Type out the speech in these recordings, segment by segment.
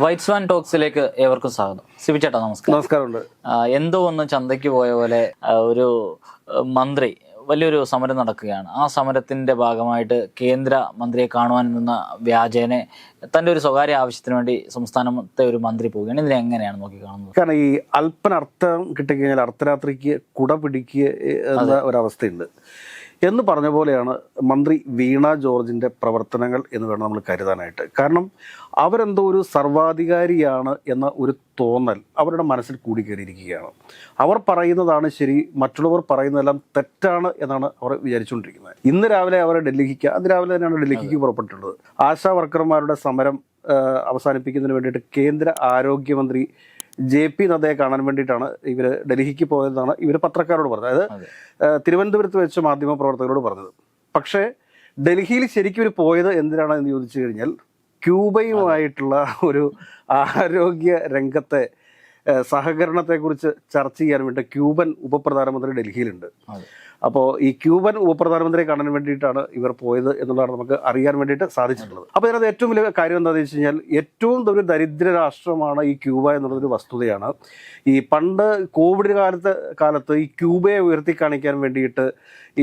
White swan ടോക്സിലേക്ക് ഏവർക്കും സ്വാഗതം. സിബി ചേട്ടാ നമസ്കാരം. നമസ്കാരമുണ്ട്. ആ, എന്തോ ഒന്ന് ചന്തയ്ക്ക് പോയ പോലെ ഒരു മന്ത്രി വലിയൊരു സമരം നടക്കുകയാണ്. ആ സമരത്തിന്റെ ഭാഗമായിട്ട് കേന്ദ്ര മന്ത്രിയെ കാണുവാൻ നിന്ന വ്യാജേനെ തന്റെ ഒരു സ്വകാര്യ ആവശ്യത്തിന് വേണ്ടി സംസ്ഥാനത്തെ ഒരു മന്ത്രി പോവുകയാണ്. ഇതിനെ എങ്ങനെയാണ് നോക്കി കാണുന്നത്? കാരണം ഈ അല്പനർത്ഥം കിട്ടിക്കഴിഞ്ഞാൽ അർദ്ധരാത്രിക്ക് കുട പിടിക്കുക എന്ന ഒരവസ്ഥയുണ്ട്. എന്ന് പറഞ്ഞ പോലെയാണ് മന്ത്രി വീണ ജോർജിന്റെ പ്രവർത്തനങ്ങൾ എന്ന് വേണം നമ്മൾ കരുതാനായിട്ട്. കാരണം അവരെന്തോ ഒരു സർവാധികാരിയാണ് എന്ന ഒരു തോന്നൽ അവരുടെ മനസ്സിൽ കൂടിക്കേറിയിരിക്കുകയാണ്. അവർ പറയുന്നതാണ് ശരി മറ്റുള്ളവർ പറയുന്നതെല്ലാം തെറ്റാണ് എന്നാണ് അവർ വിചാരിച്ചുകൊണ്ടിരിക്കുന്നത്. ഇന്ന് രാവിലെ അവർ ഡൽഹിക്ക് അന്ന് രാവിലെ തന്നെയാണ് ഡൽഹിക്ക് പുറപ്പെട്ടിട്ടുള്ളത്. ആശാ വർക്കർമാരുടെ സമരം അവസാനിപ്പിക്കുന്നതിന് വേണ്ടിയിട്ട് കേന്ദ്ര ആരോഗ്യമന്ത്രി ജെ പി നദ്ദയെ കാണാൻ വേണ്ടിയിട്ടാണ് ഇവർ ഡൽഹിക്ക് പോയതെന്നാണ് ഇവർ പത്രക്കാരോട് പറഞ്ഞത്. അതായത് തിരുവനന്തപുരത്ത് വെച്ച് മാധ്യമ പ്രവർത്തകരോട് പറഞ്ഞത്. പക്ഷേ ഡൽഹിയിൽ ശരിക്കും ഇവർ പോയത് എന്തിനാണ് എന്ന് ചോദിച്ചു കഴിഞ്ഞാൽ ക്യൂബയുമായിട്ടുള്ള ഒരു ആരോഗ്യ രംഗത്തെ സഹകരണത്തെക്കുറിച്ച് ചർച്ച ചെയ്യാൻ വേണ്ടി ക്യൂബൻ ഉപപ്രധാനമന്ത്രി ഡൽഹിയിലുണ്ട്. അപ്പോൾ ഈ ക്യൂബൻ ഉപപ്രധാനമന്ത്രിയെ കാണാൻ വേണ്ടിയിട്ടാണ് ഇവർ പോയത് എന്നുള്ളതാണ് നമുക്ക് അറിയാൻ വേണ്ടിയിട്ട് സാധിച്ചിട്ടുള്ളത്. അപ്പോൾ ഇതിനകത്ത് ഏറ്റവും വലിയ കാര്യം എന്താണെന്ന് വെച്ച് കഴിഞ്ഞാൽ ഏറ്റവും ഒരു ദരിദ്ര രാഷ്ട്രമാണ് ഈ ക്യൂബ എന്നുള്ളൊരു വസ്തുതയാണ്. ഈ പണ്ട് കോവിഡ് കാലത്ത് കാലത്ത് ഈ ക്യൂബയെ ഉയർത്തി കാണിക്കാൻ വേണ്ടിയിട്ട്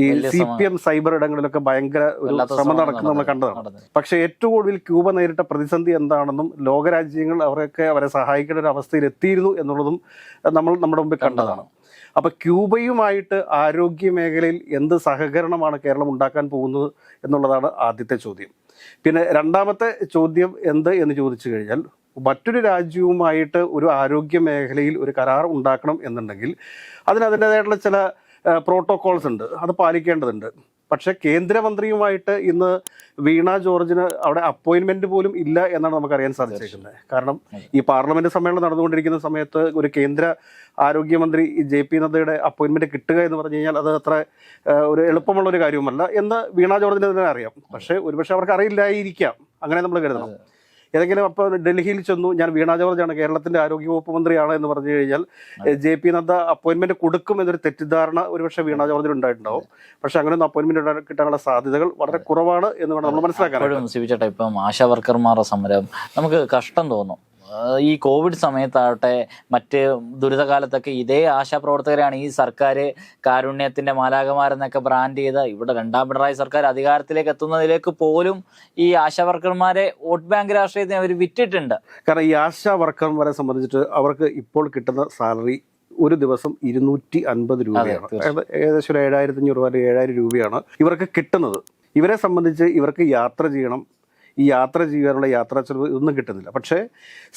ഈ സി. പി എം സൈബർ ഇടങ്ങളിലൊക്കെ ഭയങ്കര ഒരു ശ്രമം നടക്കുന്നത് നമ്മൾ കണ്ടതാണ്. പക്ഷെ പക്ഷേ ഏറ്റവും കൂടുതൽ ക്യൂബ നേരിട്ട പ്രതിസന്ധി എന്താണെന്നും ലോകരാജ്യങ്ങൾ അവരൊക്കെ അവരെ സഹായിക്കേണ്ട ഒരു അവസ്ഥയിൽ എത്തിയിരുന്നു എന്നുള്ളതും നമ്മൾ നമ്മുടെ മുമ്പിൽ കണ്ടതാണ്. അപ്പൊ ക്യൂബയുമായിട്ട് ആരോഗ്യ മേഖലയിൽ എന്ത് സഹകരണമാണ് കേരളം ഉണ്ടാക്കാൻ പോകുന്നത് എന്നുള്ളതാണ് ആദ്യത്തെ ചോദ്യം. പിന്നെ രണ്ടാമത്തെ ചോദ്യം എന്ത് എന്ന് ചോദിച്ചു കഴിഞ്ഞാൽ മറ്റൊരു രാജ്യവുമായിട്ട് ഒരു ആരോഗ്യ മേഖലയിൽ ഒരു കരാർ ഉണ്ടാക്കണം എന്നുണ്ടെങ്കിൽ അതിന് അതിന്റെതായിട്ടുള്ള ചില പ്രോട്ടോകോൾസ് ഉണ്ട്. അത് പാലിക്കേണ്ടതുണ്ട്. പക്ഷേ കേന്ദ്രമന്ത്രിയുമായിട്ട് ഇന്ന് വീണ ജോർജിന് അവിടെ അപ്പോയിന്റ്മെന്റ് പോലും ഇല്ല എന്നാണ് നമുക്ക് അറിയാൻ സാധിച്ചിരിക്കുന്നത് കാരണം ഈ പാർലമെന്റ് സമ്മേളനം നടന്നുകൊണ്ടിരിക്കുന്ന സമയത്ത് ഒരു കേന്ദ്ര ആരോഗ്യമന്ത്രി ജെ പി നദ്ദയുടെ അപ്പോയിന്റ്മെന്റ് കിട്ടുക എന്ന് പറഞ്ഞു കഴിഞ്ഞാൽ അത് അത്ര ഒരു എളുപ്പമുള്ള ഒരു കാര്യവുമല്ല എന്ന് വീണ ജോർജിന് തന്നെ അറിയാം. പക്ഷേ ഒരുപക്ഷെ അവർക്ക് അറിയില്ലായിരിക്കാം. അങ്ങനെ നമ്മൾ കരുതണം. ഏതെങ്കിലും അപ്പോൾ ഡൽഹിയിൽ ചെന്നു ഞാൻ വീണ ജോർജാണ് കേരളത്തിന്റെ ആരോഗ്യവകുപ്പ് മന്ത്രിയാണ് എന്ന് പറഞ്ഞു കഴിഞ്ഞാൽ ജെ പി നദ്ദ അപ്പോയിന്റ്മെന്റ് കൊടുക്കും എന്നൊരു തെറ്റിദ്ധാരണ ഒരുപക്ഷെ വീണ ജോർജിന് ഉണ്ടായിട്ടുണ്ടാവും. പക്ഷെ അങ്ങനെ ഒന്നും അപ്പോയിന്റ്മെന്റ് കിട്ടാനുള്ള സാധ്യതകൾ വളരെ കുറവാണ് എന്ന് വേണം നമ്മൾ മനസ്സിലാക്കാൻ. ചേട്ടാ ഇപ്പം ആശാ വർക്കർമാരുടെ സമരം നമുക്ക് കഷ്ടം തോന്നും. ഈ കോവിഡ് സമയത്താവട്ടെ മറ്റ് ദുരിതകാലത്തൊക്കെ ഇതേ ആശാപ്രവർത്തകരാണ് ഈ സർക്കാർ കാരുണ്യത്തിന്റെ മാലാകമാരെന്നൊക്കെ ബ്രാൻഡ് ചെയ്ത്. ഇവിടെ രണ്ടാം പിണറായി സർക്കാർ അധികാരത്തിലേക്ക് എത്തുന്നതിലേക്ക് പോലും ഈ ആശാ വർക്കർമാരെ വോട്ട് ബാങ്ക് രാഷ്ട്രീയത്തിന് അവർ വിറ്റിട്ടുണ്ട്. കാരണം ഈ ആശാ വർക്കർമാരെ സംബന്ധിച്ചിട്ട് അവർക്ക് ഇപ്പോൾ കിട്ടുന്ന സാലറി ഒരു ദിവസം ഇരുന്നൂറ്റി അൻപത് രൂപയാണ്. ഏകദേശം ഒരു ഏഴായിരത്തി അഞ്ഞൂറ് രൂപ ഏഴായിരം രൂപയാണ് ഇവർക്ക് കിട്ടുന്നത്. ഇവരെ സംബന്ധിച്ച് ഇവർക്ക് യാത്ര ചെയ്യണം ഈ യാത്ര ചെയ്യാനുള്ള യാത്രാ ചെലവ് ഇതൊന്നും കിട്ടുന്നില്ല. പക്ഷേ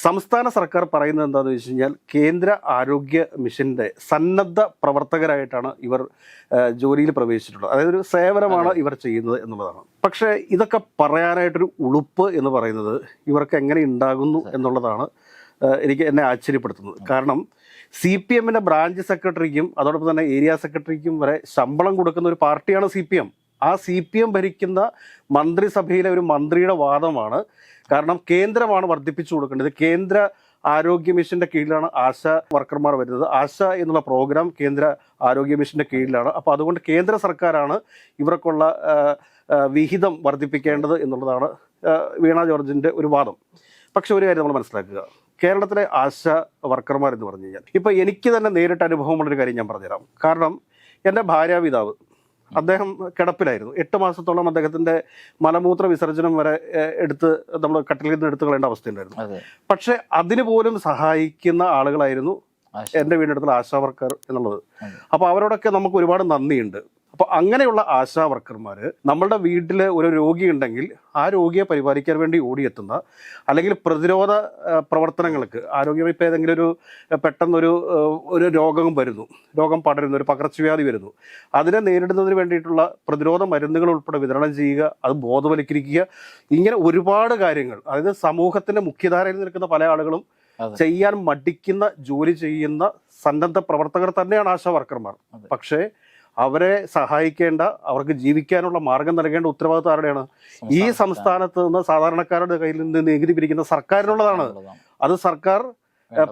സംസ്ഥാന സർക്കാർ പറയുന്നത് എന്താണെന്ന് വെച്ച് കഴിഞ്ഞാൽ കേന്ദ്ര ആരോഗ്യ മിഷന്റെ സന്നദ്ധ പ്രവർത്തകരായിട്ടാണ് ഇവർ ജോലിയിൽ പ്രവേശിച്ചിട്ടുള്ളത്. അതായത് ഒരു സേവനമാണ് ഇവർ ചെയ്യുന്നത് എന്നുള്ളതാണ്. പക്ഷേ ഇതൊക്കെ പറയാനായിട്ടൊരു ഉളുപ്പ് എന്ന് പറയുന്നത് ഇവർക്ക് എങ്ങനെ ഉണ്ടാകുന്നു എന്നുള്ളതാണ് എനിക്ക് എന്നെ ആശ്ചര്യപ്പെടുത്തുന്നത്. കാരണം സി പി എമ്മിന്റെ ബ്രാഞ്ച് സെക്രട്ടറിക്കും അതോടൊപ്പം തന്നെ ഏരിയ സെക്രട്ടറിക്കും വരെ ശമ്പളം കൊടുക്കുന്ന ഒരു പാർട്ടിയാണ് സി പി എം. ആ സി പി എം ഭരിക്കുന്ന മന്ത്രിസഭയിലെ ഒരു മന്ത്രിയുടെ വാദമാണ്. കാരണം കേന്ദ്രമാണ് വർദ്ധിപ്പിച്ചു കൊടുക്കേണ്ടത്. കേന്ദ്ര ആരോഗ്യ മിഷന്റെ കീഴിലാണ് ആശ വർക്കർമാർ വരുന്നത്. ആശ എന്നുള്ള പ്രോഗ്രാം കേന്ദ്ര ആരോഗ്യ മിഷന്റെ കീഴിലാണ്. അപ്പോൾ അതുകൊണ്ട് കേന്ദ്ര സർക്കാരാണ് ഇവർക്കുള്ള വിഹിതം വർദ്ധിപ്പിക്കേണ്ടത് എന്നുള്ളതാണ് വീണ ജോർജിന്റെ ഒരു വാദം. പക്ഷെ ഒരു കാര്യം നമ്മൾ മനസ്സിലാക്കുക. കേരളത്തിലെ ആശ വർക്കർമാർ എന്ന് പറഞ്ഞു കഴിഞ്ഞാൽ ഇപ്പൊ എനിക്ക് തന്നെ നേരിട്ട് അനുഭവമുള്ളൊരു കാര്യം ഞാൻ പറഞ്ഞുതരാം. കാരണം എന്റെ ഭാര്യാപിതാവ് അദ്ദേഹം കിടപ്പിലായിരുന്നു. എട്ട് മാസത്തോളം അദ്ദേഹത്തിന്റെ മലമൂത്ര വിസർജനം വരെ എടുത്ത് നമ്മൾ കട്ടിലിൽ നിന്ന് എടുത്തു കളയേണ്ട അവസ്ഥയുണ്ടായിരുന്നു പക്ഷെ അതിന് പോലും സഹായിക്കുന്ന ആളുകളായിരുന്നു എന്റെ എന്റെ വീടിനടുത്തുള്ള ആശാ വർക്കർ എന്നുള്ളത്. അപ്പൊ അപ്പോൾ അവരോടൊക്കെ നമുക്ക് ഒരുപാട് നന്ദിയുണ്ട്. അപ്പോൾ അങ്ങനെയുള്ള ആശാ വർക്കർമാർ നമ്മളുടെ വീട്ടിൽ ഒരു രോഗിയുണ്ടെങ്കിൽ ആ രോഗിയെ പരിപാലിക്കാൻ വേണ്ടി ഓടിയെത്തുന്ന അല്ലെങ്കിൽ പ്രതിരോധ പ്രവർത്തനങ്ങൾക്ക് ആരോഗ്യം ഇപ്പോൾ ഏതെങ്കിലും ഒരു പെട്ടെന്നൊരു ഒരു രോഗം വരുന്നു. രോഗം പടരുന്നു ഒരു പകർച്ചവ്യാധി വരുന്നു. അതിനെ നേരിടുന്നതിന് വേണ്ടിയിട്ടുള്ള പ്രതിരോധ മരുന്നുകൾ ഉൾപ്പെടെ വിതരണം ചെയ്യുക അത് ബോധവൽക്കരിക്കുക ഇങ്ങനെ ഒരുപാട് കാര്യങ്ങൾ. അതായത് സമൂഹത്തിന്റെ മുഖ്യധാരയിൽ നിൽക്കുന്ന പല ആളുകളും ചെയ്യാൻ മടിക്കുന്ന ജോലി ചെയ്യുന്ന സന്നദ്ധ പ്രവർത്തകർ തന്നെയാണ് ആശാ വർക്കർമാർ. പക്ഷേ അവരെ സഹായിക്കേണ്ട അവർക്ക് ജീവിക്കാനുള്ള മാർഗം നൽകേണ്ട ഉത്തരവാദിത്വം ആരുടെയാണ്? ഈ സംസ്ഥാനത്ത്. നിന്ന് സാധാരണക്കാരുടെ കയ്യിൽ നിന്ന് നികുതി പിരിക്കുന്ന സർക്കാരിനുള്ളതാണ്. അത് സർക്കാർ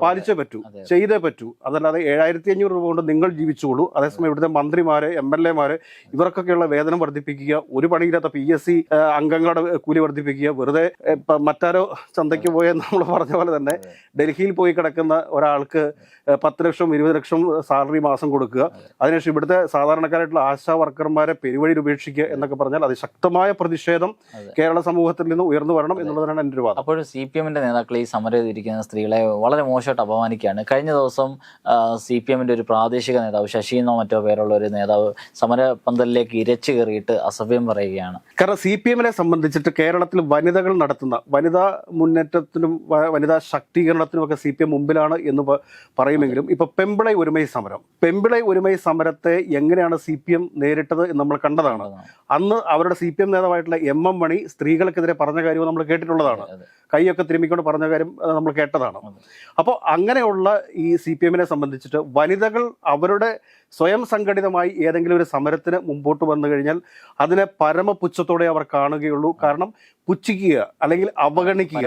പാലിച്ചേ പറ്റൂ ചെയ്തേ പറ്റൂ. അതല്ലാതെ ഏഴായിരത്തി അഞ്ഞൂറ് രൂപ കൊണ്ട് നിങ്ങൾ ജീവിച്ചോളൂ. അതേസമയം ഇവിടുത്തെ മന്ത്രിമാരെ എം എൽ എമാരെ ഇവർക്കൊക്കെയുള്ള വേതനം വർദ്ധിപ്പിക്കുക ഒരു പണിയില്ലാത്ത പി എസ് സി അംഗങ്ങളുടെ കൂലി വർദ്ധിപ്പിക്കുക വെറുതെ ഇപ്പൊ മറ്റാരോ ചന്തയ്ക്ക് പോയ നമ്മൾ പറഞ്ഞ പോലെ തന്നെ ഡൽഹിയിൽ പോയി കിടക്കുന്ന ഒരാൾക്ക് പത്ത് ലക്ഷം ഇരുപത് ലക്ഷം സാലറി മാസം കൊടുക്കുക. അതിനുശേഷം ഇവിടുത്തെ സാധാരണക്കാരായിട്ടുള്ള ആശാ വർക്കർമാരെ പെരുവഴിയിൽ ഉപേക്ഷിക്കുക എന്നൊക്കെ പറഞ്ഞാൽ അതിശക്തമായ പ്രതിഷേധം കേരള സമൂഹത്തിൽ നിന്ന് ഉയർന്നു വരണം എന്നുള്ളതാണ് എന്റെ ഒരു വാദം. അപ്പോൾ സി പി എമ്മിന്റെ നേതാക്കൾ ഈ സമരം സ്ത്രീകളെ വളരെ മോശമായിട്ട് അപമാനിക്കുകയാണ്. കഴിഞ്ഞ ദിവസം സി പി എമ്മിന്റെ ഒരു പ്രാദേശിക നേതാവ് ശശി എന്നോ മറ്റോ പേരുള്ള ഒരു നേതാവ് സമരപന്തലിലേക്ക് ഇരച്ചു കയറിയിട്ട് അസഭ്യം പറയുകയാണ്. കാരണം സി പി എമ്മിനെ സംബന്ധിച്ചിട്ട് കേരളത്തിൽ വനിതകൾ നടത്തുന്ന വനിതാ മുന്നേറ്റത്തിനും വനിതാ ശാക്തീകരണത്തിനും ഒക്കെ സി പി എം മുമ്പിലാണ് എന്ന് പറയുമെങ്കിലും ഇപ്പൊ പെമ്പിളൈ ഒരുമൈ സമരം. പെമ്പിളൈ ഒരുമൈ സമരത്തെ എങ്ങനെയാണ് സി പി എം നേരിട്ടത് എന്ന് നമ്മൾ കണ്ടതാണ്. അന്ന് അവരുടെ സി പി എം നേതാവായിട്ടുള്ള എം എം മണി സ്ത്രീകൾക്കെതിരെ പറഞ്ഞ കാര്യവും നമ്മൾ കേട്ടിട്ടുള്ളതാണ്. കൈയൊക്കെ തിരുമ്മിക്കൊണ്ട് പറഞ്ഞ കാര്യം നമ്മൾ കേട്ടതാണ്. അപ്പോൾ അങ്ങനെയുള്ള ഈ സി പി എമ്മിനെ സംബന്ധിച്ചിട്ട് വനിതകൾ അവരുടെ സ്വയം സംഘടിതമായി ഏതെങ്കിലും ഒരു സമരത്തിന് മുമ്പോട്ട് വന്നു കഴിഞ്ഞാൽ അതിനെ പരമപുച്ഛത്തോടെ അവർ കാണുകയുള്ളൂ. കാരണം പുച്ഛിക്കുക അല്ലെങ്കിൽ അവഗണിക്കുക.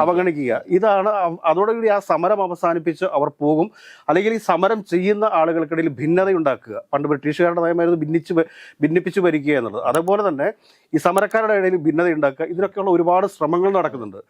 അവഗണിക്കുക. ഇതാണ് അതോടുകൂടി ആ സമരം അവസാനിപ്പിച്ച് അവർ പോകും. അല്ലെങ്കിൽ ഈ സമരം ചെയ്യുന്ന ആളുകൾക്കിടയിൽ ഭിന്നത ഉണ്ടാക്കുക പണ്ട് ബ്രിട്ടീഷുകാരുടെ നയമായിരുന്നു ഭിന്നിച്ച് ഭിന്നിപ്പിച്ച് ഭരിക്കുക എന്നുള്ളത്. അതുപോലെ തന്നെ ഈ സമരക്കാരുടെ ഇടയിൽ ഭിന്നത ഉണ്ടാക്കുക ഇതിനൊക്കെയുള്ള ഒരുപാട് ശ്രമങ്ങൾ നടക്കുന്നുണ്ട്.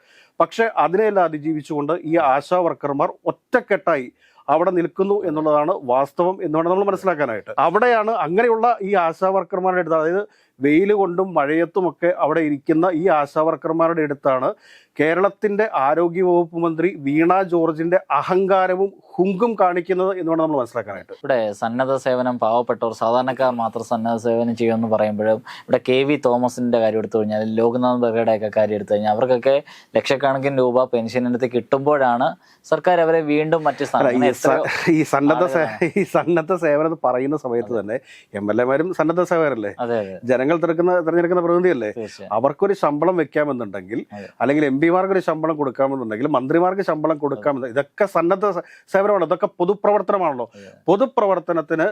പക്ഷേ അതിനെയെല്ലാം അതിജീവിച്ചുകൊണ്ട് ഈ ആശാ വർക്കർമാർ ഒറ്റക്കെട്ടായി അവിടെ നിൽക്കുന്നു എന്നുള്ളതാണ് വാസ്തവം എന്നുവേണം നമ്മൾ മനസ്സിലാക്കാനായിട്ട്. അവിടെയാണ് അങ്ങനെയുള്ള ഈ ആശാ വർക്കർമാരുടെ അടുത്ത് അതായത് വെയിൽ കൊണ്ടും മഴയത്തുമൊക്കെ അവിടെ ഇരിക്കുന്ന ഈ ആശാവർക്കർമാരുടെ അടുത്താണ് കേരളത്തിന്റെ ആരോഗ്യ വകുപ്പ് മന്ത്രി വീണ ജോർജിന്റെ അഹങ്കാരവും ഹുങ്കും കാണിക്കുന്നത് എന്ന് വേണം നമ്മൾ മനസ്സിലാക്കാനായിട്ട്. ഇവിടെ സന്നദ്ധ സേവനം പാവപ്പെട്ടവർ സാധാരണക്കാർ മാത്രം സന്നദ്ധ സേവനം ചെയ്യുമെന്ന് പറയുമ്പോഴും ഇവിടെ കെ വി തോമസിന്റെ കാര്യം എടുത്തു കഴിഞ്ഞാൽ ലോക്നാഥ് ബെഹ്റയുടെ ഒക്കെ കാര്യം എടുത്തു കഴിഞ്ഞാൽ അവർക്കൊക്കെ ലക്ഷക്കണക്കിന് രൂപ പെൻഷനടുത്ത് കിട്ടുമ്പോഴാണ് സർക്കാർ അവരെ വീണ്ടും മറ്റ് ഈ സന്നദ്ധ ഈ സന്നദ്ധ സേവനം പറയുന്ന സമയത്ത് തന്നെ എം എൽ എമാരും സന്നദ്ധ സേവകരല്ലേ? അതെ അതെ. ജനങ്ങൾ തിരക്കുന്ന തിരഞ്ഞെടുക്കുന്ന പ്രതിനിധിയല്ലേ? അവർക്കൊരു ശമ്പളം വെക്കാമെന്നുണ്ടെങ്കിൽ. അല്ലെങ്കിൽ എം പിമാർക്ക് ഒരു ശമ്പളം കൊടുക്കാമെന്നുണ്ടെങ്കിൽ മന്ത്രിമാർക്ക് ശമ്പളം കൊടുക്കാമെന്ന് ഇതൊക്കെ സന്നദ്ധ സേവനമാണ്. ഇതൊക്കെ പൊതുപ്രവർത്തനമാണല്ലോ. പൊതുപ്രവർത്തനത്തിന്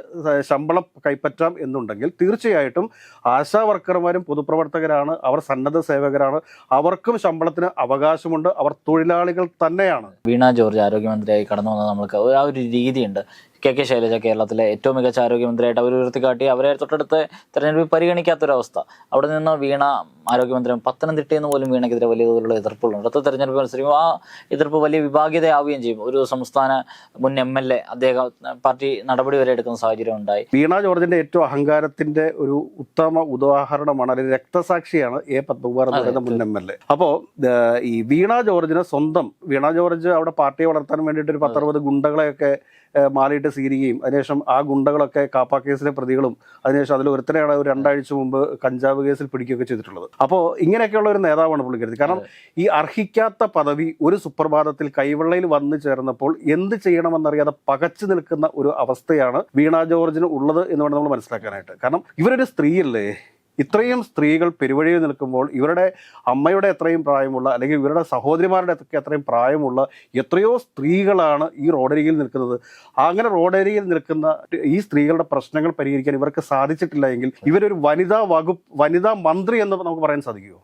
ശമ്പളം കൈപ്പറ്റാം എന്നുണ്ടെങ്കിൽ തീർച്ചയായിട്ടും ആശാ വർക്കർമാരും പൊതുപ്രവർത്തകരാണ്. അവർ സന്നദ്ധ സേവകരാണ്. അവർക്കും ശമ്പളത്തിന് അവകാശമുണ്ട്. അവർ തൊഴിലാളികൾ തന്നെയാണ്. വീണ ജോർജ് ആരോഗ്യമന്ത്രിയായി കടന്നു വന്നത് നമ്മൾക്ക് ആ ഒരു രീതിയുണ്ട്. കെ കെ ശൈലജ കേരളത്തിലെ ഏറ്റവും മികച്ച ആരോഗ്യമന്ത്രിയായിട്ട് അവർ ഉയർത്തിക്കാട്ടി അവരെ തൊട്ടടുത്ത് തെരഞ്ഞെടുപ്പിൽ പരിഗണിക്കാത്തൊരവസ്ഥ അവിടെ നിന്ന് വീണ ആരോഗ്യമന്ത്രി പത്തനംതിട്ടയിൽ നിന്ന് പോലും വീണയ്ക്കെതിരെ വലിയ തോതിലുള്ള എതിർപ്പുകളുണ്ട്. അടുത്ത തെരഞ്ഞെടുപ്പ് മത്സരിക്കുമ്പോൾ ആ എതിർപ്പ് വലിയ വിഭാഗീയതയാവുകയും ചെയ്യും. ഒരു സംസ്ഥാന മുൻ എം എൽ എ അദ്ദേഹം പാർട്ടി നടപടി വരെ എടുക്കുന്ന സാഹചര്യം ഉണ്ടായി. വീണ ജോർജിന്റെ ഏറ്റവും അഹങ്കാരത്തിന്റെ ഒരു ഉത്തമ ഉദാഹരണമാണ് അല്ലെങ്കിൽ രക്തസാക്ഷിയാണ് എ പത്മകുമാർ എന്ന് പറയുന്ന മുൻ എം എൽ എ. അപ്പോ ഈ വീണ ജോർജിന് സ്വന്തം വീണ ജോർജ് അവിടെ പാർട്ടിയെ വളർത്താൻ വേണ്ടിയിട്ട് ഒരു പത്തറുപത് ഗുണ്ടകളെയൊക്കെ മാലയിട്ട് സ്വീകരിക്കുകയും അതിനുശേഷം ആ ഗുണ്ടകളൊക്കെ കാപ്പ കേസിലെ പ്രതികളും അതിനുശേഷം അതിൽ ഒരുത്തനെയാണ് ഒരു രണ്ടാഴ്ച മുമ്പ് കഞ്ചാവ് കേസിൽ പിടിക്കുകയൊക്കെ ചെയ്തിട്ടുള്ളത്. അപ്പോൾ ഇങ്ങനെയൊക്കെയുള്ള ഒരു നേതാവാണ് പുള്ളിക്കരുത്. കാരണം ഈ അർഹിക്കാത്ത പദവി ഒരു സുപ്രഭാതത്തിൽ കൈവെള്ളയിൽ വന്നു ചേർന്നപ്പോൾ എന്ത് ചെയ്യണമെന്നറിയാതെ പകച്ചു നിൽക്കുന്ന ഒരു അവസ്ഥയാണ് വീണ ജോർജിന് ഉള്ളത് എന്ന് വേണം നമ്മൾ മനസ്സിലാക്കാനായിട്ട്. കാരണം ഇവരൊരു സ്ത്രീയല്ലേ? ഇത്രയും സ്ത്രീകൾ പെരുവഴിയിൽ നിൽക്കുമ്പോൾ ഇവരുടെ അമ്മയുടെ എത്രയും പ്രായമുള്ള അല്ലെങ്കിൽ ഇവരുടെ സഹോദരിമാരുടെ അത്രയും പ്രായമുള്ള എത്രയോ സ്ത്രീകളാണ് ഈ റോഡരികിൽ നിൽക്കുന്നത്. അങ്ങനെ റോഡരികിൽ നിൽക്കുന്ന ഈ സ്ത്രീകളുടെ പ്രശ്നങ്ങൾ പരിഹരിക്കാൻ ഇവർക്ക് സാധിച്ചിട്ടില്ല എങ്കിൽ ഇവരൊരു വനിതാ വകുപ്പ് വനിതാ മന്ത്രി എന്ന് നമുക്ക് പറയാൻ സാധിക്കുമോ?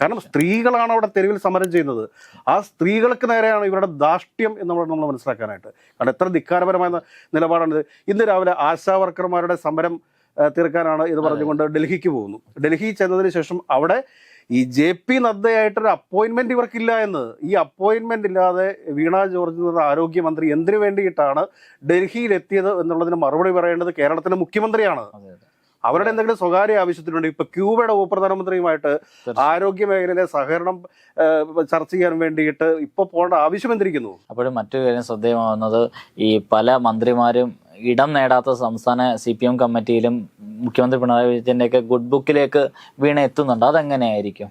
കാരണം സ്ത്രീകളാണ് അവിടെ തെരുവിൽ സമരം ചെയ്യുന്നത്. ആ സ്ത്രീകൾക്ക് നേരെയാണ് ഇവരുടെ ദാഷ്ട്യം എന്നുള്ളത് നമ്മൾ മനസ്സിലാക്കാനായിട്ട്. കാരണം എത്ര ധിക്കാരപരമായ നിലപാടാണിത്. ഇന്ന് രാവിലെ ആശാ വർക്കർമാരുടെ സമരം തീർക്കാനാണ് ഇത് പറഞ്ഞുകൊണ്ട് ഡൽഹിക്ക് പോകുന്നു. ഡൽഹി ചെന്നതിന് ശേഷം അവിടെ ഈ ജെ പി നദ്ദയായിട്ടൊരു അപ്പോയിൻമെന്റ് ഇവർക്കില്ല എന്ന്. ഈ അപ്പോയിൻമെന്റ് ഇല്ലാതെ വീണ ജോർജ് എന്ന ആരോഗ്യമന്ത്രി എന്തിനു വേണ്ടിയിട്ടാണ് ഡൽഹിയിൽ എത്തിയത് എന്നുള്ളതിന് മറുപടി പറയേണ്ടത് കേരളത്തിലെ മുഖ്യമന്ത്രിയാണ്. അവരുടെ എന്തെങ്കിലും സ്വകാര്യ ആവശ്യത്തിനുണ്ട്. ഇപ്പൊ ക്യൂബയുടെ ഉപപ്രധാനമന്ത്രിയുമായിട്ട്. ആരോഗ്യ മേഖലയിലെ സഹകരണം ചർച്ച ചെയ്യാൻ വേണ്ടിയിട്ട് ഇപ്പൊ പോകേണ്ട ആവശ്യം എന്തിരിക്കുന്നു? അപ്പോഴും മറ്റു കാര്യം ശ്രദ്ധേയമാവുന്നത് ഈ പല മന്ത്രിമാരും ഇടം നേടാത്ത സംസ്ഥാന സി പി എം കമ്മിറ്റിയിലും മുഖ്യമന്ത്രി പിണറായി വിജയന്റെ ഒക്കെ ഗുഡ് ബുക്കിലേക്ക് വീണ എത്തുന്നുണ്ട്. അതെങ്ങനെയായിരിക്കും?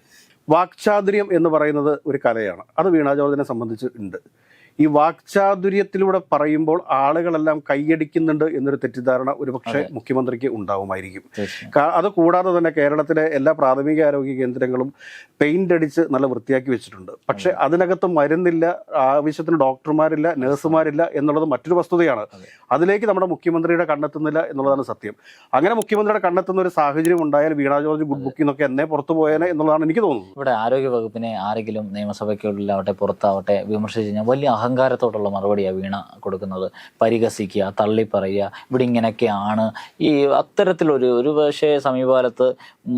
വാക്ചാതുര്യം എന്ന് പറയുന്നത് ഒരു കലയാണ്. അത് വീണ സംബന്ധിച്ച് ഉണ്ട്. ഈ വാക്ചാതുര്യത്തിലൂടെ പറയുമ്പോൾ ആളുകളെല്ലാം കൈയടിക്കുന്നുണ്ട് എന്നൊരു തെറ്റിദ്ധാരണ ഒരുപക്ഷെ മുഖ്യമന്ത്രിക്ക് ഉണ്ടാവുമായിരിക്കും. അത് കൂടാതെ തന്നെ കേരളത്തിലെ എല്ലാ പ്രാഥമിക ആരോഗ്യ കേന്ദ്രങ്ങളും പെയിന്റ് അടിച്ച് നല്ല വൃത്തിയാക്കി വെച്ചിട്ടുണ്ട്. പക്ഷെ അതിനകത്ത് മരുന്നില്ല ആവശ്യത്തിന് ഡോക്ടർമാരില്ല നഴ്സുമാരില്ല എന്നുള്ളത് മറ്റൊരു വസ്തുതയാണ്. അതിലേക്ക് നമ്മുടെ മുഖ്യമന്ത്രിയുടെ കണ്ണെത്തുന്നില്ല എന്നുള്ളതാണ് സത്യം. അങ്ങനെ മുഖ്യമന്ത്രിയുടെ കണ്ണെത്തുന്ന ഒരു സാഹചര്യം ഉണ്ടായാൽ വീണ ജോർജ് ഗുഡ് ബുക്കിൽ നിന്നൊക്കെ എന്നെ പുറത്തു പോയേനെ എന്നുള്ളതാണ് എനിക്ക് തോന്നുന്നത്. ഇവിടെ ആരോഗ്യ വകുപ്പിനെ ആരെങ്കിലും നിയമസഭയ്ക്കുള്ളിലാവട്ടെ പുറത്താവട്ടെ വിമർശിച്ചു കഴിഞ്ഞാൽ വലിയ അഹങ്കാരത്തോടുള്ള മറുപടിയാണ് വീണ കൊടുക്കുന്നത്. പരിഹസിക്കുക തള്ളിപ്പറയുക. ഇവിടെ ഇങ്ങനെയൊക്കെയാണ് ഈ അത്തരത്തിലൊരു ഒരു പക്ഷേ സമീപകാലത്ത്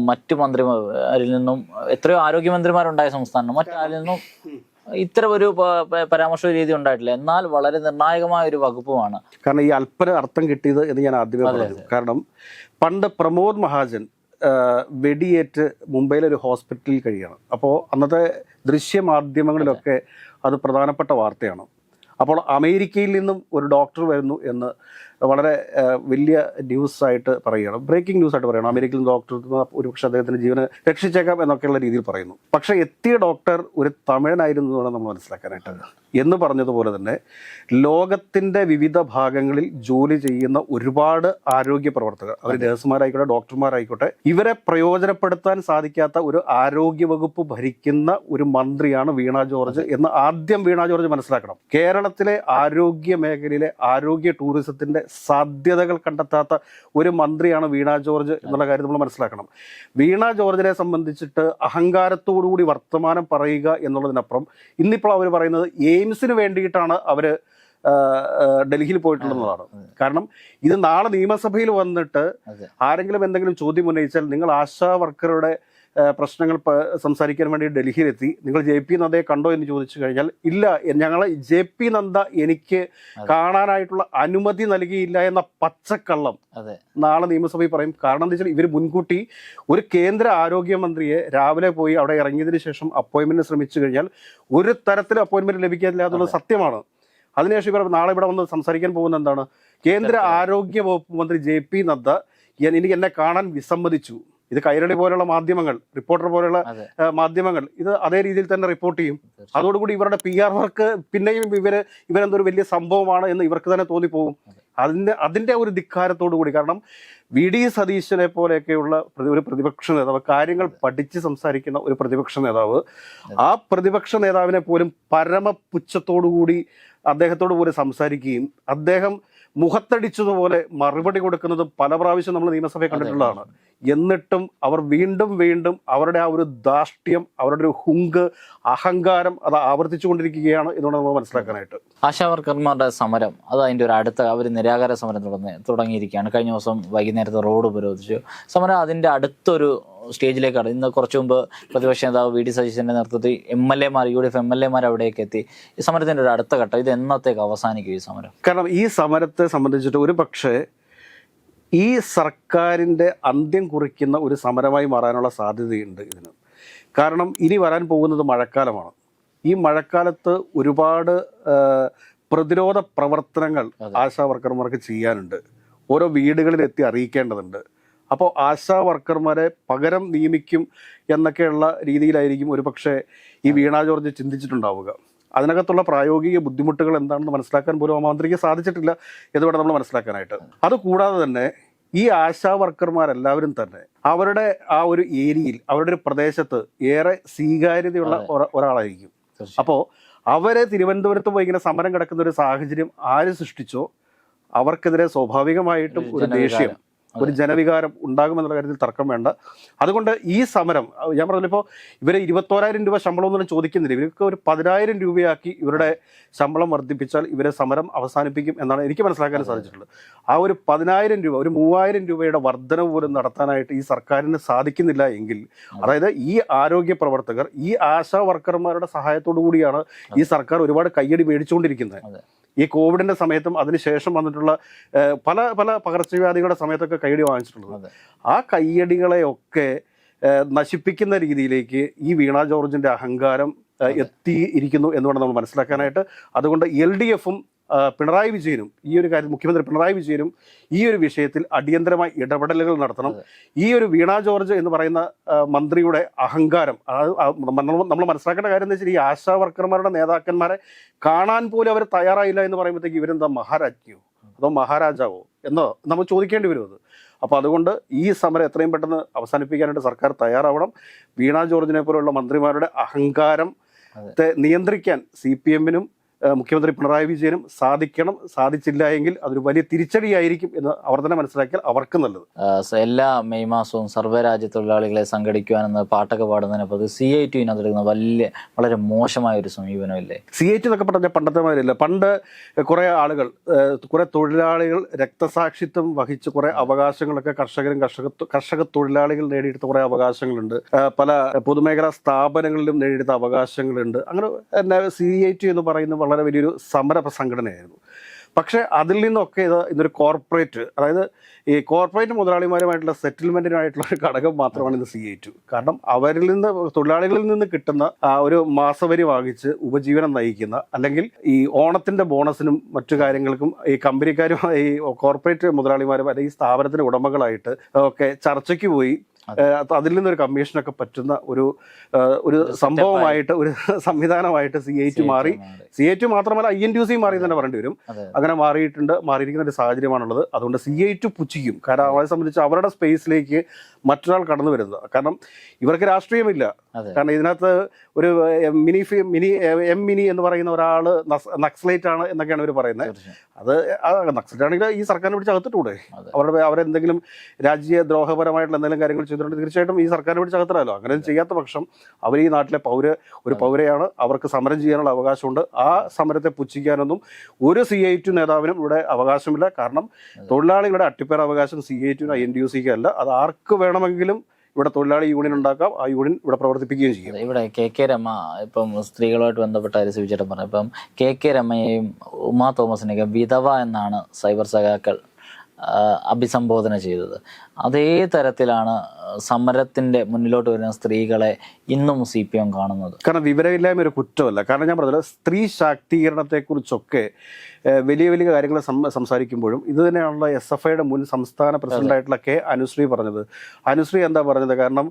മറ്റു മന്ത്രിമാരിൽ നിന്നും എത്രയോ ആരോഗ്യമന്ത്രിമാരുണ്ടായ സംസ്ഥാനം മറ്റാരിൽ നിന്നും ഇത്തരം ഒരു പരാമർശ രീതി ഉണ്ടായിട്ടില്ല. എന്നാൽ വളരെ നിർണായകമായ ഒരു വകുപ്പുമാണ്. കാരണം ഈ അല്പന അർത്ഥം കിട്ടിയത് എന്ന് ഞാൻ ആദ്യമേ പറഞ്ഞു. കാരണം പണ്ട് പ്രമോദ് മഹാജൻ വെടിയേറ്റ് മുംബൈയിലെ ഒരു ഹോസ്പിറ്റലിൽ കഴിയണം. അപ്പോൾ അന്നത്തെ ദൃശ്യമാധ്യമങ്ങളിലൊക്കെ അത് പ്രധാനപ്പെട്ട വാർത്തയാണ്. അപ്പോൾ അമേരിക്കയിൽ നിന്നും ഒരു ഡോക്ടർ വരുന്നു എന്ന് വളരെ വലിയ ന്യൂസ് ആയിട്ട് പറയുകയാണ്. ബ്രേക്കിംഗ് ന്യൂസ് ആയിട്ട് പറയുകയാണ് അമേരിക്കൻ ഡോക്ടർ ഒരു പക്ഷേ അദ്ദേഹത്തിന് ജീവന് രക്ഷിച്ചേക്കാം എന്നൊക്കെയുള്ള രീതിയിൽ പറയുന്നു. പക്ഷേ എത്തിയ ഡോക്ടർ ഒരു തമിഴനായിരുന്നു എന്ന് വേണം നമ്മൾ മനസ്സിലാക്കാനായിട്ട്. എന്ന് പറഞ്ഞതുപോലെ തന്നെ ലോകത്തിന്റെ വിവിധ ഭാഗങ്ങളിൽ ജോലി ചെയ്യുന്ന ഒരുപാട് ആരോഗ്യ പ്രവർത്തകർ അവർ നഴ്സുമാരായിക്കോട്ടെ ഡോക്ടർമാരായിക്കോട്ടെ ഇവരെ പ്രയോജനപ്പെടുത്താൻ സാധിക്കാത്ത ഒരു ആരോഗ്യ വകുപ്പ് ഭരിക്കുന്ന ഒരു മന്ത്രിയാണ് വീണ ജോർജ് എന്ന് ആദ്യം വീണ ജോർജ് മനസ്സിലാക്കണം. കേരളത്തിലെ ആരോഗ്യ മേഖലയിലെ ആരോഗ്യ ടൂറിസത്തിന്റെ സാധ്യതകൾ കണ്ടെത്താത്ത ഒരു മന്ത്രിയാണ് വീണ ജോർജ് എന്നുള്ള കാര്യം നമ്മൾ മനസ്സിലാക്കണം. വീണ ജോർജിനെ സംബന്ധിച്ചിട്ട് അഹങ്കാരത്തോടുകൂടി വർത്തമാനം പറയുക എന്നുള്ളതിനപ്പുറം ഇന്നിപ്പോൾ അവർ പറയുന്നത് എയിംസിന് വേണ്ടിയിട്ടാണ് അവർ ഡൽഹിയിൽ പോയിട്ടുള്ളതാണ് കാരണം ഇത് നാളെ നിയമസഭയിൽ വന്നിട്ട് ആരെങ്കിലും എന്തെങ്കിലും ചോദ്യം ഉന്നയിച്ചാൽ നിങ്ങൾ ആശാ വർക്കറുടെ പ്രശ്നങ്ങൾ സംസാരിക്കാൻ വേണ്ടി ഡൽഹിയിലെത്തി. നിങ്ങൾ ജെ പി നദ്ദയെ കണ്ടോ എന്ന് ചോദിച്ചു കഴിഞ്ഞാൽ ഇല്ല ഞങ്ങൾ ജെ പി നന്ദ എനിക്ക് കാണാനായിട്ടുള്ള അനുമതി നൽകിയില്ല എന്ന പച്ചക്കള്ളം അതെ. നാളെ നിയമസഭയിൽ പറയും. കാരണം എന്താ വെച്ചാൽ ഇവർ മുൻകൂട്ടി ഒരു കേന്ദ്ര ആരോഗ്യമന്ത്രിയെ രാവിലെ പോയി അവിടെ ഇറങ്ങിയതിന് ശേഷം അപ്പോയിന്റ്മെന്റ് ശ്രമിച്ചു കഴിഞ്ഞാൽ ഒരു തരത്തിലും അപ്പോയിന്റ്മെന്റ് ലഭിക്കില്ല എന്നുള്ളത് സത്യമാണ്. അതിനുശേഷം ഇവർ നാളെ ഇവിടെ വന്ന് സംസാരിക്കാൻ പോകുന്ന എന്താണ്? കേന്ദ്ര ആരോഗ്യ വകുപ്പ് മന്ത്രി ജെ പി നദ്ദ എനിക്ക് എന്നെ കാണാൻ വിസമ്മതിച്ചു. ഇത് കൈരളി പോലുള്ള മാധ്യമങ്ങൾ റിപ്പോർട്ടർ പോലുള്ള മാധ്യമങ്ങൾ ഇത് അതേ രീതിയിൽ തന്നെ റിപ്പോർട്ട് ചെയ്യും. അതോടുകൂടി ഇവരുടെ പി ആർ വർക്ക് പിന്നെയും ഇവർ ഇവരെന്തൊരു വലിയ സംഭവമാണ് എന്ന് ഇവർക്ക് തന്നെ തോന്നിപ്പോകും. അതിന്റെ അതിന്റെ ഒരു ധിക്കാരത്തോടു കൂടി കാരണം വി ഡി സതീശനെ പോലെയൊക്കെയുള്ള ഒരു പ്രതിപക്ഷ നേതാവ് കാര്യങ്ങൾ പഠിച്ച് സംസാരിക്കുന്ന ഒരു പ്രതിപക്ഷ നേതാവ് ആ പ്രതിപക്ഷ നേതാവിനെ പോലും പരമപുച്ഛത്തോടുകൂടി അദ്ദേഹത്തോട് പോലും സംസാരിക്കുകയും അദ്ദേഹം മുഖത്തടിച്ചതുപോലെ മറുപടി കൊടുക്കുന്നത് പല പ്രാവശ്യം നമ്മൾ നിയമസഭയിൽ കണ്ടിട്ടുള്ളതാണ്. എന്നിട്ടും അവർ വീണ്ടും വീണ്ടും അവരുടെ ആ ഒരു ധാർഷ്ട്യം അവരുടെ ഒരു ഹുങ്ക് അഹങ്കാരം അത് ആവർത്തിച്ചു കൊണ്ടിരിക്കുകയാണ് എന്നുള്ളത് നമുക്ക് മനസ്സിലാക്കാനായിട്ട്. ആശാവർക്കർമാരുടെ സമരം അത് അതിന്റെ ഒരു അടുത്ത അവർ നിരാകാര സമരം തുടങ്ങി തുടങ്ങിയിരിക്കുകയാണ്. കഴിഞ്ഞ ദിവസം വൈകുന്നേരത്തെ റോഡ് ഉപരോധിച്ചു. സമരം അതിന്റെ അടുത്തൊരു സ്റ്റേജിലേക്കാണ്. ഇന്ന് കുറച്ചു മുമ്പ് പ്രതിപക്ഷ നേതാവ് വി ഡി സതീശന്റെ നേതൃത്വത്തിൽ എം എൽ എമാർ U D F M L എമാർ അവിടേക്ക് എത്തി. ഈ സമരത്തിന്റെ ഒരു അടുത്ത ഘട്ടം. ഇത് എന്നത്തേക്ക് അവസാനിക്കും ഈ സമരം? കാരണം ഈ സമരത്തെ സംബന്ധിച്ചിട്ട് ഒരു പക്ഷേ ഈ സർക്കാരിന്റെ അന്ത്യം കുറിക്കുന്ന ഒരു സമരമായി മാറാനുള്ള സാധ്യതയുണ്ട് ഇതിന്. കാരണം ഇനി വരാൻ പോകുന്നത് മഴക്കാലമാണ്. ഈ മഴക്കാലത്ത് ഒരുപാട് പ്രതിരോധ പ്രവർത്തനങ്ങൾ ആശാ വർക്കർമാർക്ക് ചെയ്യാനുണ്ട്. ഓരോ വീടുകളിലെത്തി അറിയിക്കേണ്ടതുണ്ട്. അപ്പോൾ ആശാ വർക്കർമാരെ പകരം നിയമിക്കും എന്നൊക്കെയുള്ള രീതിയിലായിരിക്കും ഒരു പക്ഷേ ഈ വീണ ജോർജ് ചിന്തിച്ചിട്ടുണ്ടാവുക. അതിനകത്തുള്ള പ്രായോഗിക ബുദ്ധിമുട്ടുകൾ എന്താണെന്ന് മനസ്സിലാക്കാൻ പോലും ആ മന്ത്രിക്ക് സാധിച്ചിട്ടില്ല എന്ന് വേണം നമ്മൾ മനസ്സിലാക്കാനായിട്ട്. അതുകൂടാതെ തന്നെ ഈ ആശാ വർക്കർമാരെല്ലാവരും തന്നെ അവരുടെ ആ ഒരു ഏരിയയിൽ അവരുടെ ഒരു പ്രദേശത്ത് ഏറെ സ്വീകാര്യതയുള്ള ഒരാളായിരിക്കും. അപ്പോൾ അവരെ തിരുവനന്തപുരത്ത് പോയി ഇങ്ങനെ സമരം കിടക്കുന്ന ഒരു സാഹചര്യം ആര് സൃഷ്ടിച്ചോ അവർക്കെതിരെ സ്വാഭാവികമായിട്ടും ഒരു ദേഷ്യം ഒരു ജനവികാരം ഉണ്ടാകുമെന്നുള്ള കാര്യത്തിൽ തർക്കം വേണ്ട. അതുകൊണ്ട് ഈ സമരം ഞാൻ പറഞ്ഞപ്പോൾ ഇവരെ ഇരുപത്തോരായിരം രൂപ ശമ്പളം ഒന്നും ചോദിക്കുന്നില്ല. ഇവർക്ക് ഒരു പതിനായിരം രൂപയാക്കി ഇവരുടെ ശമ്പളം വർദ്ധിപ്പിച്ചാൽ ഇവരെ സമരം അവസാനിപ്പിക്കും എന്നാണ് എനിക്ക് മനസ്സിലാക്കാൻ സാധിച്ചിട്ടുള്ളത്. ആ ഒരു പതിനായിരം രൂപ ഒരു മൂവായിരം രൂപയുടെ വർധനവ് പോലും നടത്താനായിട്ട് ഈ സർക്കാരിന് സാധിക്കുന്നില്ല എങ്കിൽ അതായത് ഈ ആരോഗ്യ പ്രവർത്തകർ ഈ ആശാ വർക്കർമാരുടെ സഹായത്തോടു കൂടിയാണ് ഈ സർക്കാർ ഒരുപാട് കയ്യടി മേടിച്ചുകൊണ്ടിരിക്കുന്നത്. ഈ കോവിഡിന്റെ സമയത്തും അതിനുശേഷം വന്നിട്ടുള്ള പല പല പകർച്ചവ്യാധികളുടെ സമയത്തൊക്കെ കൈയടി വാങ്ങിച്ചിട്ടുള്ളത്. ആ കയ്യടികളെയൊക്കെ ഏഹ്, നശിപ്പിക്കുന്ന രീതിയിലേക്ക് ഈ വീണ ജോർജിന്റെ അഹങ്കാരം എത്തിയിരിക്കുന്നു എന്ന് വേണം നമ്മൾ മനസ്സിലാക്കാനായിട്ട്. അതുകൊണ്ട് എൽ ഡി എഫും പിണറായി വിജയനും ഈ ഒരു കാര്യം മുഖ്യമന്ത്രി പിണറായി വിജയനും ഈ ഒരു വിഷയത്തിൽ അടിയന്തരമായി ഇടപെടലുകൾ നടത്തണം. ഈ ഒരു വീണ ജോർജ് എന്ന് പറയുന്ന മന്ത്രിയുടെ അഹങ്കാരം അതായത് നമ്മൾ മനസ്സിലാക്കേണ്ട കാര്യം എന്താ വെച്ചാൽ ഈ ആശാ വർക്കർമാരുടെ നേതാക്കന്മാരെ കാണാൻ പോലും അവർ തയ്യാറായില്ല എന്ന് പറയുമ്പോഴത്തേക്ക് ഇവരെന്താ മഹാരാജ്ഞിയോ അതോ മഹാരാജാവോ എന്നോ നമ്മൾ ചോദിക്കേണ്ടി വരും അത്. അപ്പോൾ അതുകൊണ്ട് ഈ സമരം എത്രയും പെട്ടെന്ന് അവസാനിപ്പിക്കാനായിട്ട് സർക്കാർ തയ്യാറാവണം. വീണ ജോർജിനെ പോലുള്ള മന്ത്രിമാരുടെ അഹങ്കാരം നിയന്ത്രിക്കാൻ സി പി എമ്മിനും മുഖ്യമന്ത്രി പിണറായി വിജയനും സാധിക്കണം സാധിച്ചില്ല എങ്കിൽ അതൊരു വലിയ തിരിച്ചടിയായിരിക്കും എന്ന് അവർ തന്നെ മനസ്സിലാക്കിയാൽ അവർക്ക് നല്ലത്. എല്ലാ മെയ് മാസവും സർവരാജ്യ തൊഴിലാളികളെ സംഘടിക്കുവാനെന്ന് പാട്ടൊക്കെ പാടുന്നതിനെ പ്രതി സി ഐ ടി ഇതിനകത്തെടുക്കുന്ന വലിയ വളരെ മോശമായ ഒരു സമീപനമില്ലേ? സി ഐ ടി എന്നൊക്കെ പറഞ്ഞ പണ്ടത്തെ മാതിരിയല്ല. പണ്ട് കുറേ ആളുകൾ കുറെ തൊഴിലാളികൾ രക്തസാക്ഷിത്വം വഹിച്ച് കുറേ അവകാശങ്ങളൊക്കെ കർഷകരും കർഷക കർഷക തൊഴിലാളികൾ നേടിയെടുത്ത കുറേ അവകാശങ്ങളുണ്ട്. പല പൊതുമേഖലാ സ്ഥാപനങ്ങളിലും നേടിയെടുത്ത അവകാശങ്ങളുണ്ട്. അങ്ങനെ സി ഐ ടി എന്ന് പറയുന്നത് വളരെ വലിയൊരു സമര സംഘടനയായിരുന്നു പക്ഷേ അതിൽ നിന്നൊക്കെ ഇത് ഇന്നൊരു കോർപ്പറേറ്റ് അതായത് ഈ കോർപ്പറേറ്റ് മുതലാളിമാരുമായിട്ടുള്ള സെറ്റിൽമെന്റിനായിട്ടുള്ള ഒരു ഘടകം മാത്രമാണ് ഇത് സി ഐ ടു. കാരണം അവരിൽ നിന്ന് തൊഴിലാളികളിൽ നിന്ന് കിട്ടുന്ന ഒരു മാസവരി വാങ്ങിച്ച് ഉപജീവനം നയിക്കുന്ന അല്ലെങ്കിൽ ഈ ഓണത്തിന്റെ ബോണസിനും മറ്റു കാര്യങ്ങൾക്കും ഈ കമ്പനിക്കാരും ഈ കോർപ്പറേറ്റ് മുതലാളിമാരും അല്ലെങ്കിൽ സ്ഥാപനത്തിന്റെ ഉടമകളായിട്ട് ഒക്കെ ചർച്ചയ്ക്ക് പോയി അതിൽ നിന്നൊരു കമ്മീഷനൊക്കെ പറ്റുന്ന ഒരു ഒരു സംഭവമായിട്ട് ഒരു സംവിധാനമായിട്ട് സി ഐ ടി മാറി. സി ഐ ടി മാത്രമല്ല ഐ എൻ ടി സി മാറി തന്നെ പറയേണ്ടി വരും. അങ്ങനെ മാറിയിട്ടുണ്ട് മാറിയിരിക്കുന്ന ഒരു സാഹചര്യമാണുള്ളത്. അതുകൊണ്ട് സി ഐ ടി പുച്ഛിക്കും. കാരണം അവരെ സംബന്ധിച്ച് അവരുടെ സ്പേസിലേക്ക് മറ്റൊരാൾ കടന്നു വരുന്നത്. കാരണം ഇവർക്ക് രാഷ്ട്രീയമില്ല. കാരണം ഇതിനകത്ത് ഒരു മിനി ഫി- മിനി എം മിനി എന്ന് പറയുന്ന ഒരാൾ നക്സലൈറ്റ് ആണ് എന്നൊക്കെയാണ് ഇവർ പറയുന്നത്. അത് നക്സലൈറ്റ് ആണെങ്കിൽ ഈ സർക്കാരിനെ പിടിച്ച് അകത്തിട്ടൂടെ. അവരുടെ അവരെന്തെങ്കിലും രാജ്യദ്രോഹപരമായിട്ടുള്ള എന്തെങ്കിലും കാര്യങ്ങൾ ചെയ്തിട്ടുണ്ടെങ്കിൽ തീർച്ചയായിട്ടും ഈ സർക്കാരിനെ പിടിച്ച് അകത്തിടാലോ അങ്ങനെ ചെയ്യാത്ത പക്ഷം അവർ ഈ നാട്ടിലെ പൗര ഒരു പൗരയാണ്. അവർക്ക് സമരം ചെയ്യാനുള്ള അവകാശമുണ്ട്. ആ സമരത്തെ പുച്ഛിക്കാനൊന്നും ഒരു സി ഐ ടു നേതാവിനും ഇവിടെ അവകാശമില്ല. കാരണം തൊഴിലാളികളുടെ അട്ടിപ്പേർ അവകാശം C I T U I N D U സിക്ക് അല്ല. അത് ആർക്ക് വേണമെങ്കിലും ഇവിടെ തൊഴിലാളി യൂണിയൻ ഉണ്ടാക്കാം. ആ യൂണിയൻ ഇവിടെ പ്രവർത്തിപ്പിക്കുകയും ചെയ്യും. ഇവിടെ കെ കെ രമ ഇപ്പം സ്ത്രീകളുമായിട്ട് ബന്ധപ്പെട്ട കാര്യം സൂചിച്ചിട്ട് പറഞ്ഞു. ഇപ്പം കെ കെ രമയെയും ഉമാ തോമസിനെയൊക്കെ വിധവ എന്നാണ് സൈബർ സഖാക്കൾ അഭിസംബോധന ചെയ്തത്. അതേ തരത്തിലാണ് സമരത്തിന്റെ മുന്നിലോട്ട് വരുന്ന സ്ത്രീകളെ ഇന്നും സി പി എം കാണുന്നത്. കാരണം വിവരമില്ലായ്മ ഒരു കുറ്റമല്ല. കാരണം ഞാൻ പറഞ്ഞത് സ്ത്രീ ശാക്തീകരണത്തെക്കുറിച്ചൊക്കെ കുറിച്ചൊക്കെ വലിയ വലിയ കാര്യങ്ങൾ സംസാരിക്കുമ്പോഴും ഇത് തന്നെയാണല്ലോ എസ് എഫ് ഐയുടെ മുൻ സംസ്ഥാന പ്രസിഡന്റായിട്ടുള്ള കെ അനുശ്രീ പറഞ്ഞത്. അനുശ്രീ എന്താ പറഞ്ഞത്? കാരണം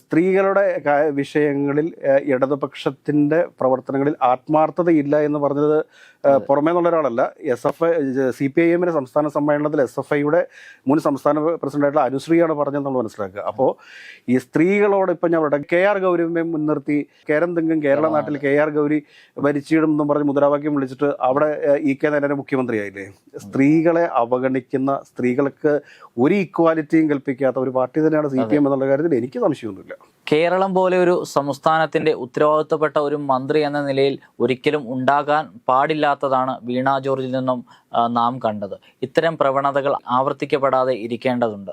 സ്ത്രീകളുടെ വിഷയങ്ങളിൽ ഇടതുപക്ഷത്തിന്റെ പ്രവർത്തനങ്ങളിൽ ആത്മാർത്ഥതയില്ല എന്ന് പറഞ്ഞത് പുറമേ നിന്നുള്ള ഒരാളല്ല. S F I C P I എമ്മിന്റെ സംസ്ഥാന സമ്മേളനത്തിൽ എസ് എഫ് ഐയുടെ മുൻ സംസ്ഥാന പ്രസിഡന്റായിട്ടുള്ള അനുശ്രീയാണ് പറഞ്ഞത് നമ്മൾ മനസ്സിലാക്കുക. അപ്പോൾ ഈ സ്ത്രീകളോട് ഇപ്പം ഞാൻ കെ ആർ ഗൗരിയെ മുൻനിർത്തി കേരം തെങ്ങും കേരള നാട്ടിൽ കെ ആർ ഗൗരി ഭരിച്ചിടും എന്നും പറഞ്ഞ് മുദ്രാവാക്യം വിളിച്ചിട്ട് അവിടെ ഇ കെ നേരെ മുഖ്യമന്ത്രിയായില്ലേ? സ്ത്രീകളെ അവഗണിക്കുന്ന സ്ത്രീകൾക്ക് ഒരു ഈക്വാലിറ്റിയും കൽപ്പിക്കാത്ത ഒരു പാർട്ടി തന്നെയാണ് സി പി എം എന്നുള്ള കാര്യത്തിൽ എനിക്ക് സംശയമൊന്നുമില്ല. കേരളം പോലെ ഒരു സംസ്ഥാനത്തിന്റെ ഉത്തരവാദിത്തപ്പെട്ട ഒരു മന്ത്രി എന്ന നിലയിൽ ഒരിക്കലും ഉണ്ടാകാൻ പാടില്ലാത്തതാണ് വീണ ജോർജിൽ നിന്നും നാം കണ്ടത്. ഇത്തരം പ്രവണതകൾ ആവർത്തിക്കപ്പെടാതെ ഇരിക്കേണ്ടതുണ്ട്.